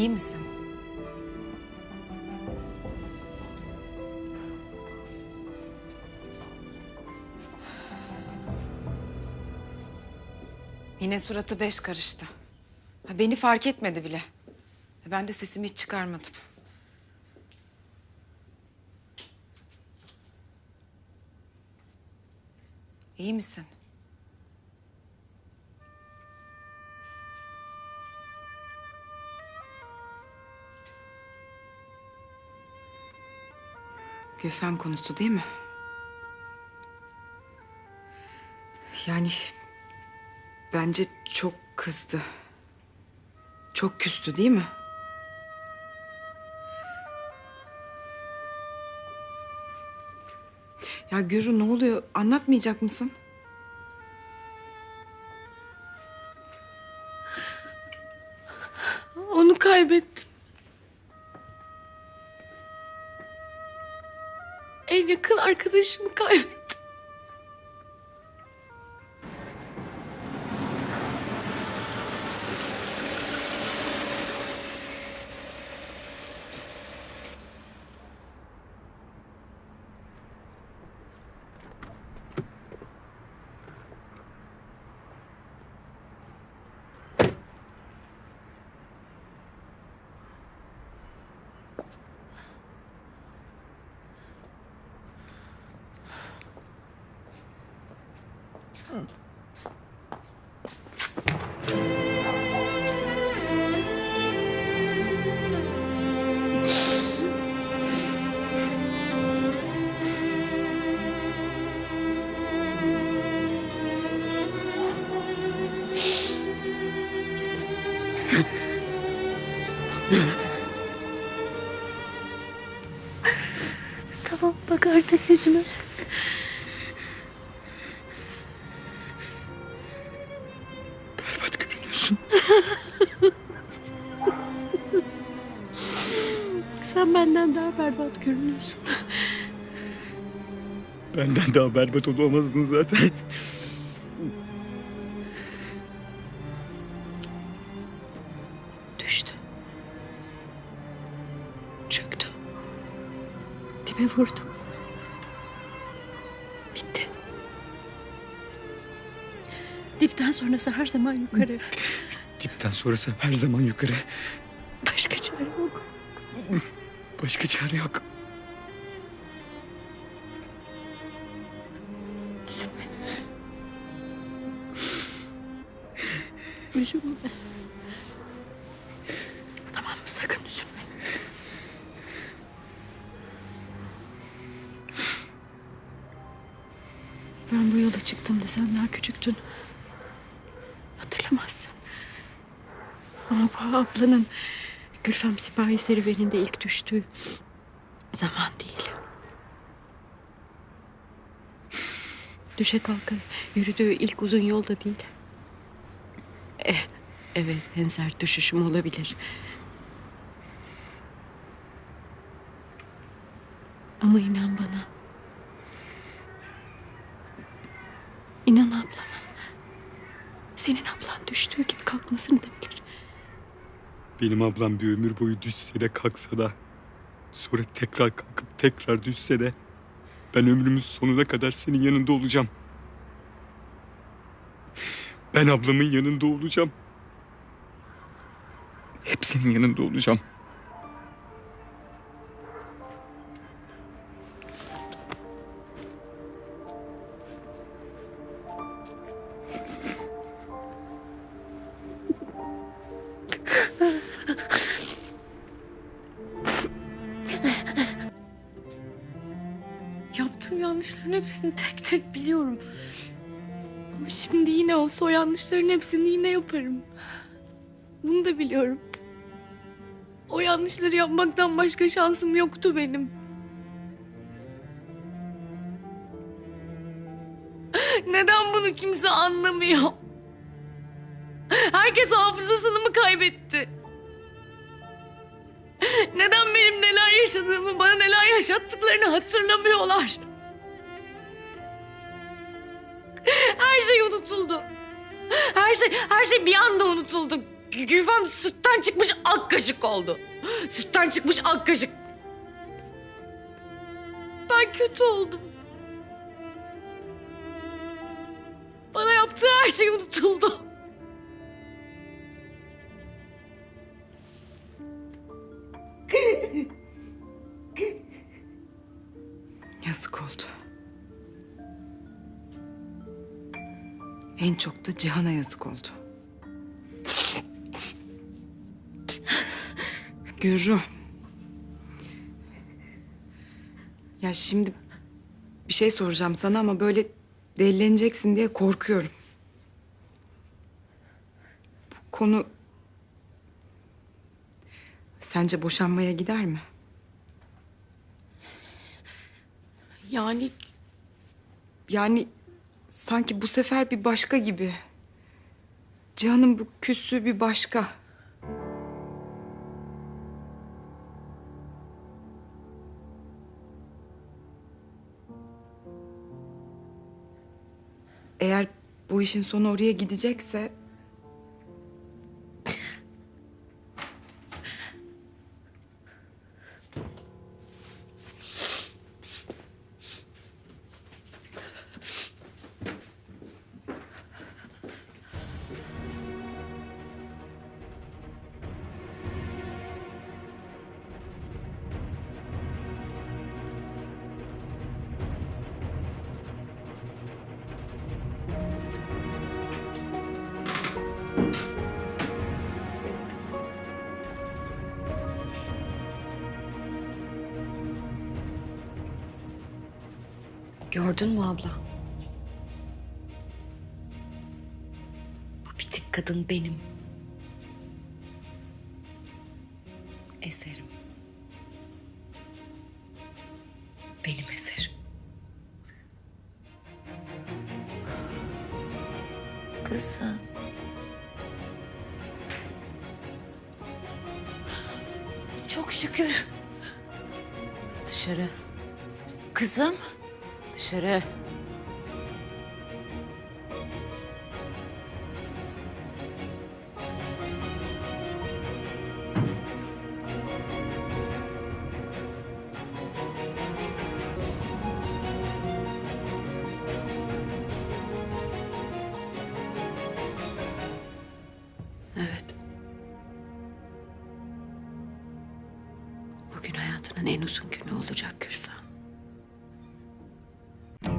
İyi misin? Yine suratı beş karıştı. Ha, Beni fark etmedi bile. Ben de sesimi hiç çıkarmadım. İyi misin? Gülfem konusu değil mi? Yani bence çok kızdı. Çok küstü değil mi? Ya Gürü ne oluyor? Anlatmayacak mısın? Onu kaybettim. Yakın arkadaşımı kaybettim. Tamam bak artık yüzüme. Sen benden daha berbat görünüyorsun. Benden daha berbat olamazdın zaten. Düştü. Çöktü. Dibe vurdum. Bitti. Dipten sonrası her zaman yukarı. Dipten sonrası her zaman yukarı. Başka çare yok. Başka çare yok. Üzülme. Üzülme. Tamam mı? Sakın üzülme. Ben bu yola çıktığımda sen daha küçüktün. Hatırlamazsın. Ama bu ablanın Gülfem Sipahi serüveninde ilk düştüğü zaman değil. Düşe kalka yürüdüğü ilk uzun yolda değil. Eh, evet en sert düşüşüm olabilir. Ama inan bana. İnan ablana. Senin ablan düştüğü gibi kalkmasını da bilir. Benim ablam bir ömür boyu düşse de kalksa da sonra tekrar kalkıp tekrar düşse de ben ömrümün sonuna kadar senin yanında olacağım. Ben ablamın yanında olacağım. Hep senin yanında olacağım. Yanlışların hepsini tek tek biliyorum. Ama şimdi yine olsa o yanlışların hepsini yine yaparım. Bunu da biliyorum. O yanlışları yapmaktan başka şansım yoktu benim. Neden bunu kimse anlamıyor? Herkes hafızasını mı kaybetti? Neden benim neler yaşadığımı, bana neler yaşattıklarını hatırlamıyorlar? Unutuldu. Her şey, her şey bir anda unutuldu. Gülfem sütten çıkmış ak kaşık oldu. Sütten çıkmış ak kaşık. Ben kötü oldum. Bana yaptığı her şey unutuldu. Yazık oldu. En çok da Cihan'a yazık oldu. Gürru. Ya şimdi bir şey soracağım sana ama böyle delileneceksin diye korkuyorum. Bu konu sence boşanmaya gider mi? Yani Yani sanki bu sefer bir başka gibi. Cihan'ın bu küslüğü bir başka. Eğer bu işin sonu oraya gidecekse... gördün mü abla? Bu bitik kadın benim. Eserim. Benim eserim. Kızım. Çok şükür. Dışarı, Kızım. Dışarı. Evet. Bugün hayatının en uzun günü olacak Gülfem.